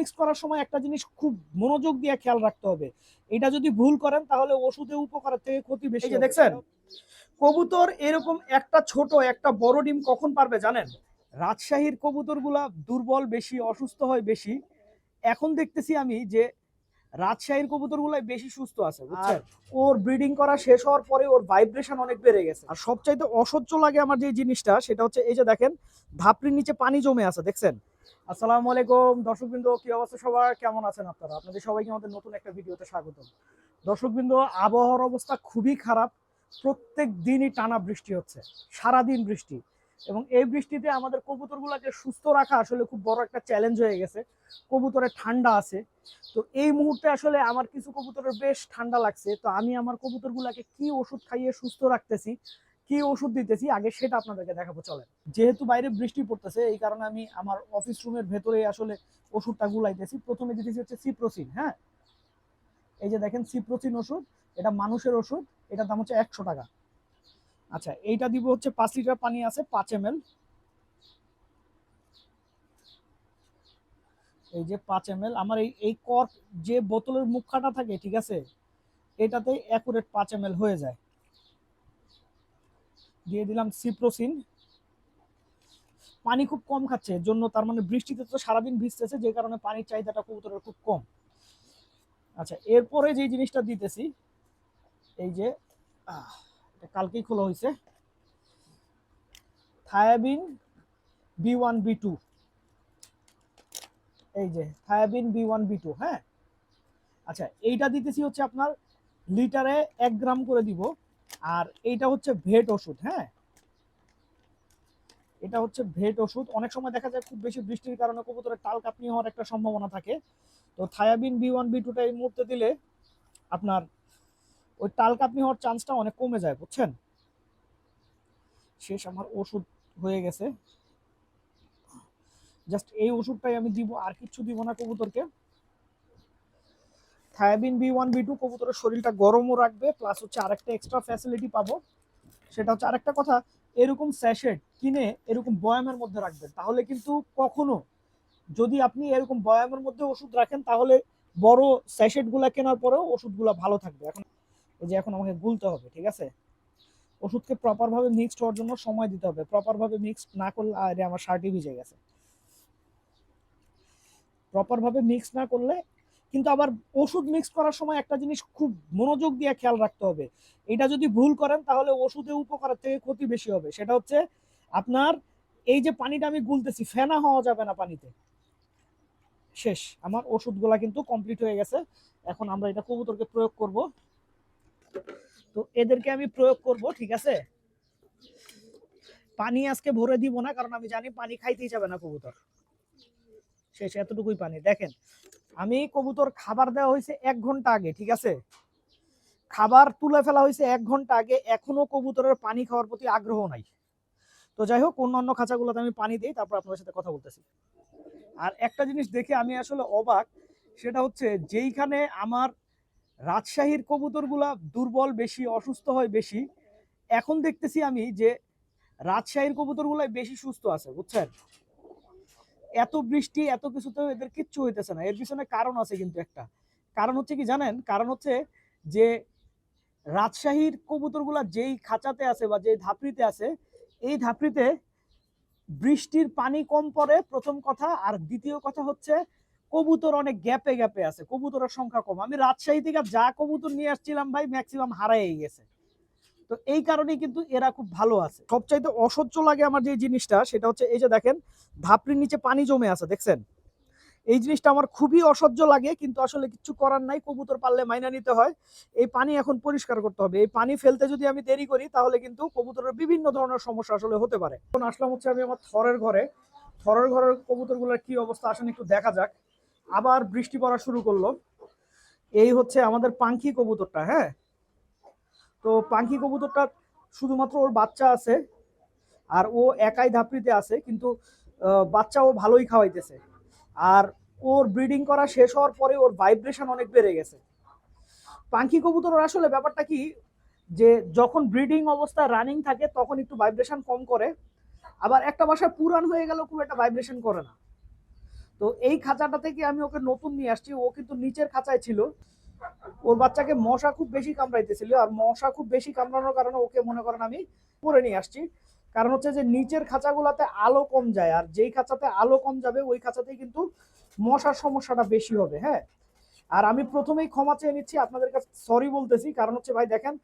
Mix করার সময় একটা জিনিস খুব মনোযোগ দিয়ে খেয়াল রাখতে হবে। এটা যদি ভুল করেন তাহলে ওষুধে উপকারের থেকে ক্ষতি বেশি। দেখছেন? কবুতর এরকম একটা ছোট একটা বড় ডিম কখন পারবে জানেন? রাজশাহীর কবুতরগুলা দুর্বল বেশি অসুস্থ হয় বেশি। এখন দেখতেছি আমি যে রাজশাহীর কবুতরগুলাই বেশি সুস্থ আছে বুঝছেন? ওর ব্রিডিং করা শেষ হওয়ার পরে ওর ভাইব্রেশন অনেক বেড়ে গেছে। আর সবচাইতে অসহ্য লাগে আমার যে জিনিসটা সেটা হচ্ছে এই যে দেখেন ধাপড়ির নিচে পানি জমে আছে দেখছেন? আসসালামু আলাইকুম। দর্শকবৃন্দ, কি অবস্থা সবার? কেমন আছেন আপনারা? আপনাদের সবাইকে আমাদের নতুন একটা ভিডিওতে স্বাগত দর্শকবৃন্দ, আবহাওয়ার অবস্থা খুবই খারাপ। প্রত্যেক দিনই টানা বৃষ্টি হচ্ছে, সারাদিন বৃষ্টি। এবং এই বৃষ্টিতে আমাদের কবুতরগুলোকে সুস্থ রাখা আসলে খুব বড় একটা চ্যালেঞ্জ হয়ে গেছে। কবুতরের ঠান্ডা আছে। তো এই মুহূর্তে আসলে আমার কিছু কবুতরের বেশ ঠান্ডা লাগছে। তো আমি আমার কবুতরগুলোকে কি ওষুধ খাইয়ে সুস্থ রাখতেছি কি ওষুধ দিতেছি, আগে সেটা আপনাদেরকে দেখাবো, চলেন। যেহেতু বাইরে বৃষ্টি পড়তেছে, এই কারণে আমি আমার অফিস রুমের ভেতরে আসলে ওষুধটা গুলাইতেছি। প্রথমে দিতেছি হচ্ছে সিপ্রোসিন হ্যাঁ? এই যে দেখেন সিপ্রোসিন ওষুধ, এটা মানুষের ওষুধ, এটার দাম হচ্ছে একশো টাকা। আচ্ছা এইটা দিব হচ্ছে পাঁচ লিটার পানি আছে, পাঁচ এম এই যে পাঁচ এম আমার এই এই কর্ক যে বোতলের মুখাটা থাকে, ঠিক আছে? এটাতে অ্যাকুরেট পাঁচ এম হয়ে যায়। দিয়ে দিলাম সিপ্রোসিন। পানি খুব কম খাচ্ছে, এর জন্য তার মানে বৃষ্টিতে তো সারাদিন ভিজতেছে, যে কারণে পানির চাহিদাটা কবুতরের খুব কম। আচ্ছা এরপরে যে জিনিসটা দিতেছি, এই যে কালকেই খোলা হয়েছে। থায়াবিন বি ওয়ান, বি টু। এই যে, থায়াবিন বি ওয়ান, বি টু হ্যাঁ? আচ্ছা এইটা দিতেছি হচ্ছে আপনার লিটারে এক গ্রাম করে দিব। আর এইটা হচ্ছে ভেট ওষুধ হ্যাঁ? এটা হচ্ছে ভেট ওষুধ। অনেক সময় দেখা যায় খুব বেশি বৃষ্টির কারণে কবুতরের টাল কাঁপনি হওয়ার একটা সম্ভাবনা থাকে। তো থায়াবিন বি ওয়ান, বি টুটা এই মুহূর্তে দিলে আপনার ওই টাল কাঁপনি হওয়ার চান্সটা অনেক কমে যায়, বুঝছেন? শেষ আমার ওষুধ হয়ে গেছে। জাস্ট এই ওষুধটাই আমি দিব, আর কিচ্ছু দিব না কবুতরকে। থায়াবিন বি ওয়ান, বি টু কবুতরের শরীরটা গরমও রাখবে প্লাস হচ্ছে আরেকটা এক্সট্রা ফ্যাসিলিটি পাবো। সেটা হচ্ছে আরেকটা কথা, এরকম স্যাশেট কিনে এরকম বয়ামের মধ্যে রাখবেন। তাহলে কিন্তু কখনো যদি আপনি এরকম বয়ামের মধ্যে ওষুধ রাখেন, তাহলে বড় স্যাশেটগুলো কেনার পরেও ওষুধগুলো ভালো থাকবে। এখন এই যে এখন আমাকে গুলতে হবে, ঠিক আছে? ওষুধকে প্রপারভাবে মিক্সড হওয়ার জন্য সময় দিতে হবে। প্রপারভাবে মিক্সড না করলে, আরে আমার শার্টই ভিজে গেছে। প্রপারভাবে মিক্স না করলে কিন্তু আবার ওষুধ মিক্স করার সময় একটা জিনিস খুব মনোযোগ দিয়ে খেয়াল রাখতে হবে। এটা যদি ভুল করেন, তাহলে ওষুধে উপকারের থেকে ক্ষতি বেশি হবে। সেটা হচ্ছে আপনার এই যে পানিটা আমি গুলতেছি, ফেনা হওয়া যাবে না পানিতে। শেষ। আমার ওষুধগুলা কিন্তু কমপ্লিট হয়ে গেছে। এখন আমরা এটা কবুতরকে প্রয়োগ করব। তো এদেরকে আমি প্রয়োগ করব, ঠিক আছে? পানি আজকে ভরে দিব না, কারণ আমি জানি পানি খাইতেই যাবে না কবুতর। শেষ, এতটুকুই পানি। দেখেন আমি কবুতর খাবার দেওয়া হয়েছে এক ঘণ্টা আগে, ঠিক আছে? খাবার তুলে ফেলা হয়েছে এক ঘণ্টা আগে, এখনও কবুতরের পানি খাওয়ার প্রতি আগ্রহ নাই। তো যাই হোক, অন্যান্য খাঁচাগুলোতে আমি পানি দিই, তারপর আপনাদের সাথে কথা বলতেছি। আর একটা জিনিস দেখে আমি আসলে অবাক, সেটা হচ্ছে যেইখানে আমার রাজশাহীর কবুতরগুলা দুর্বল বেশি, অসুস্থ হয় বেশি, এখন দেখতেছি আমি যে রাজশাহীর কবুতরগুলাই বেশি সুস্থ আছে, বুঝছেন? এত বৃষ্টি, এত কিছুতেও এদের কিচ্ছু হইতেছে না। এর পিছনে কারণ আছে কিন্তু একটা। কারণ হচ্ছে কি জানেন? কারণ হচ্ছে যে রাজশাহীর কবুতরগুলা যেই খাঁচাতে আছে বা যেই ধাপড়িতে আছে, এই ধাপড়িতে বৃষ্টির পানি কম পড়ে প্রথম কথা। আর দ্বিতীয় কথা হচ্ছে কবুতর অনেক গ্যাপে গ্যাপে আছে। কবুতরের সংখ্যা কম। আমি রাজশাহী থেকে যা কবুতর নিয়ে আসছিলাম ভাই ম্যাক্সিমাম হারাই গেছে। তো এই কারণেই কিন্তু এরা খুব ভালো আছে। সবচাইতে অসহ্য লাগে আমার যে জিনিসটা, সেটা হচ্ছে এই যে দেখেন, ধাপড়ির নিচে পানি জমে আছে, দেখছেন? এই জিনিসটা আমার খুবই অসহ্য লাগে, কিন্তু আসলে কিছু করার নাই, কবুতর পারলে মাইনা নিতে হয়। এই পানি এখন পরিষ্কার করতে হবে। এই পানি ফেলতে যদি আমি দেরি করি, তাহলে কিন্তু কবুতরের বিভিন্ন ধরনের সমস্যা আসলে হতে পারে। এখন আসলাম হচ্ছে আমি আমার থরের ঘরে। থরের ঘরের কবুতরগুলোর কি অবস্থা আসেন একটু দেখা যাক। আবার বৃষ্টি পড়া শুরু করল। এই হচ্ছে আমাদের পাঙ্খি কবুতরটা হ্যাঁ? তো পাঙ্খি কবুতরটা শুধুমাত্র ওর বাচ্চা আছে আর ও একাই ধাপড়িতে আছে, কিন্তু বাচ্চা ও ভালোই খাওয়াইতেছে। আর ওর ব্রিডিং করা শেষ হওয়ার পরে ওর ভাইব্রেশন অনেক বেড়ে গেছে। পাঙ্খি কবুতর আসলে ব্যাপারটা কি যে, যখন ব্রিডিং অবস্থায় রানিং থাকে, তখন একটু ভাইব্রেশন কম করে, আবার একটা বাসায় পুরান হয়ে গেলেও খুব একটা ভাইব্রেশন করে না। তো এই খাঁচাটা থেকে আমি ওকে নতুন নিয়ে আসছি, ও কিন্তু নিচের খাঁচায় ছিল। ওর বাচ্চাকে মশা খুব বেশি কামড়াইতেছিল আর মশা খুব বেশি কামড়ানোর কারণে ওকে মনে করেন আমি পরে নিয়ে আসছি। কারণ হচ্ছে যে নিচের খাঁচাগুলোতে আলো কম যায় আর যেই খাঁচাতে আলো কম যাবে, ওই খাঁচাতেই কিন্তু মশার সমস্যাটা বেশি হবে হ্যাঁ? আর আমি প্রথমেই ক্ষমা চেয়ে নিচ্ছি আপনাদের কাছে সরি বলতেছি, কারণ হচ্ছে ভাই দেখেন,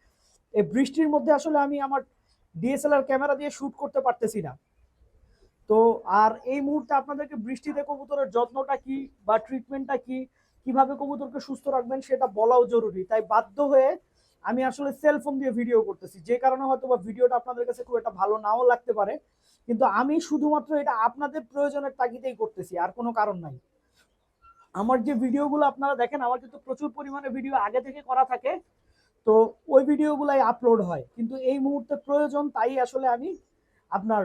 এই বৃষ্টির মধ্যে আসলে আমি আমার ডিএসএলআর ক্যামেরা দিয়ে শ্যুট করতে পারতেছি না। তো আর এই মুহূর্তে আপনাদেরকে বৃষ্টিতে কবুতরের যত্নটা কি বা ট্রিটমেন্টটা কি কীভাবে কবুতরকে সুস্থ রাখবেন সেটা বলাও জরুরি। তাই বাধ্য হয়ে আমি আসলে সেল ফোন দিয়ে ভিডিও করতেছি। যে কারণে হয়তো বা ভিডিওটা আপনাদের কাছে খুব একটা ভালো নাও লাগতে পারে। কিন্তু আমি শুধুমাত্র এটা আপনাদের প্রয়োজনের তাগিদেই করতেছি, আর কোনো কারণ নাই। আমার যে ভিডিওগুলো আপনারা দেখেন, আমার কিন্তু প্রচুর পরিমাণে ভিডিও আগে থেকে করা থাকে। তো ওই ভিডিওগুলাই আপলোড হয়। কিন্তু এই মুহূর্তে প্রয়োজন তাই আসলে আমি আপনার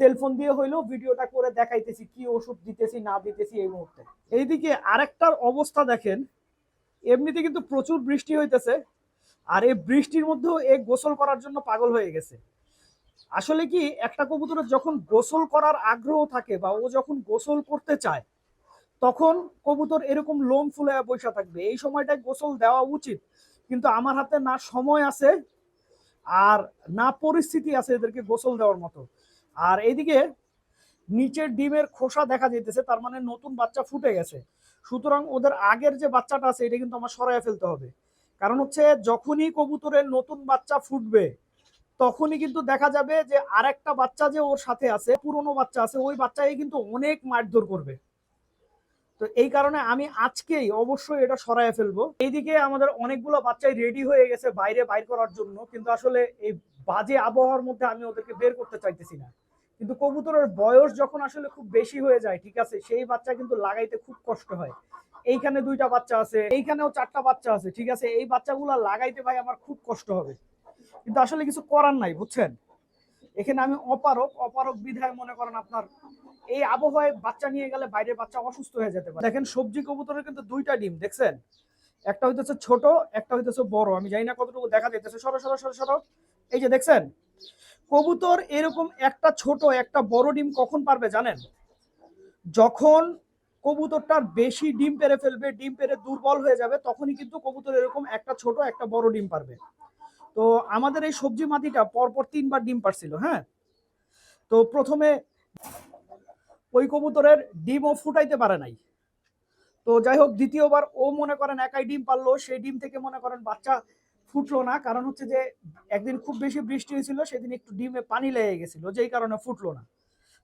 সেলফোন দিয়ে হইলেও ভিডিওটা করে দেখাইতেছি, কি ওষুধ দিতেছি, না দিতেছি এই মুহূর্তে। এইদিকে আরেকটার অবস্থা দেখেন, এমনিতে কিন্তু প্রচুর বৃষ্টি হইতেছে, আর এই বৃষ্টির মধ্যেও এ গোসল করার জন্য পাগল হয়ে গেছে। আসলে কি, একটা কবুতরের যখন গোসল করার আগ্রহ থাকে বা ও যখন গোসল করতে চায়, তখন কবুতর এরকম লোম ফুলে বসে থাকবে। এই সময়টায় গোসল দেওয়া উচিত, কিন্তু আমার হাতে না সময় আছে আর না পরিস্থিতি আছে এদেরকে গোসল দেওয়ার মতো। আর এইদিকে নিচের ডিমের খোসা দেখা যাইতেছে, তার মানে নতুন বাচ্চা ফুটে গেছে। সুতরাং ওদের আগের যে বাচ্চাটা আছে, এটা কিন্তু আমার সরাইয়া ফেলতে হবে। কারণ হচ্ছে, যখনই কবুতরের নতুন বাচ্চা ফুটবে, তখনই কিন্তু দেখা যাবে যে আরেকটা বাচ্চা যে ওর সাথে আছে, পুরনো বাচ্চা আছে, ওই বাচ্চাই কিন্তু অনেক মারধর করবে। তো এই কারণে আমি আজকেই অবশ্যই এটা সরাইয়া ফেলব। এইদিকে আমাদের অনেকগুলো বাচ্চাই রেডি হয়ে গেছে বাইরে বাইর করার জন্য, কিন্তু আসলে এই বাজে আবহাওয়ার মধ্যে আমি ওদেরকে বের করতে চাইতেছি না। কিন্তু কবুতরের বয়স যখন আসলে খুব বেশি হয়ে যায়, ঠিক আছে, সেই বাচ্চা কিন্তু লাগাইতে খুব কষ্ট হয়। এইখানে দুইটা বাচ্চা আছে, এইখানেও চারটা বাচ্চা আছে, ঠিক আছে, এই বাচ্চাগুলো লাগাইতে ভাই আমার খুব কষ্ট হবে। কিন্তু আসলে কিছু করার নাই, বুঝছেন? এখানে আমি অপারক অপারক বিধায় মনে করেন আপনার এই আবহাওয়ায় বাচ্চা নিয়ে গেলে বাইরের বাচ্চা অসুস্থ হয়ে যেতে পারে। দেখেন, সবজি কবুতরের কিন্তু দুইটা ডিম, দেখছেন? একটা হইতেছে ছোট, একটা হইতেছে বড়। আমি জানি না কতটুকু দেখা যাইতেছে। সরো সরো সরো সরো। এই যে দেখছেন? কবুতর এরকম একটা ছোট, একটা বড় ডিম কখন পারবে জানেন? যখন কবুতরটার বেশি ডিম পেরে ফেলবে, ডিম পেরে দুর্বল হয়ে যাবে, তখনই কিন্তু কবুতর এরকম একটা ছোট, একটা বড় ডিম পারবে। তো আমাদের এই সবজি মাটিটা পরপর তিনবার ডিম পারছিল হ্যাঁ? তো প্রথমে ওই কবুতরের ডিমও ফুটাইতে পারে নাই। তো যাই হোক, দ্বিতীয়বার ও মনে করেন একাই ডিম পারল, সেই ডিম থেকে মনে করেন বাচ্চা ফুটলো না, কারণ হচ্ছে যে একদিন খুব বেশি বৃষ্টি হয়েছিল, সেদিন একটু ডিমে পানি লেগে গেছিল, যেই কারণে ফুটলো না।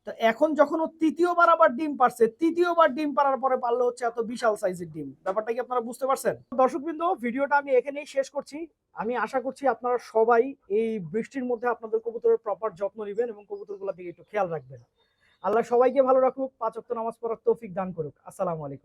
তো এখন যখন ও তৃতীয়বার আবার ডিম পারছে তৃতীয়বার ডিম পারার পরে পারল হচ্ছে এত বিশাল সাইজের ডিম। ব্যাপারটা কি আপনারা বুঝতে পারছেন? দর্শকবৃন্দ, ভিডিওটা আমি এখানেই শেষ করছি। আমি আশা করছি আপনারা সবাই এই বৃষ্টির মধ্যে আপনাদের কবুতরের প্রপার যত্ন নেবেন এবং কবুতরগুলোর দিকে একটু খেয়াল রাখবেন। আল্লাহ সবাইকে ভালো রাখুক, পাঁচ নামাজ পড়ার তৌফিক দান করুক। আসসালামু আলাইকুম।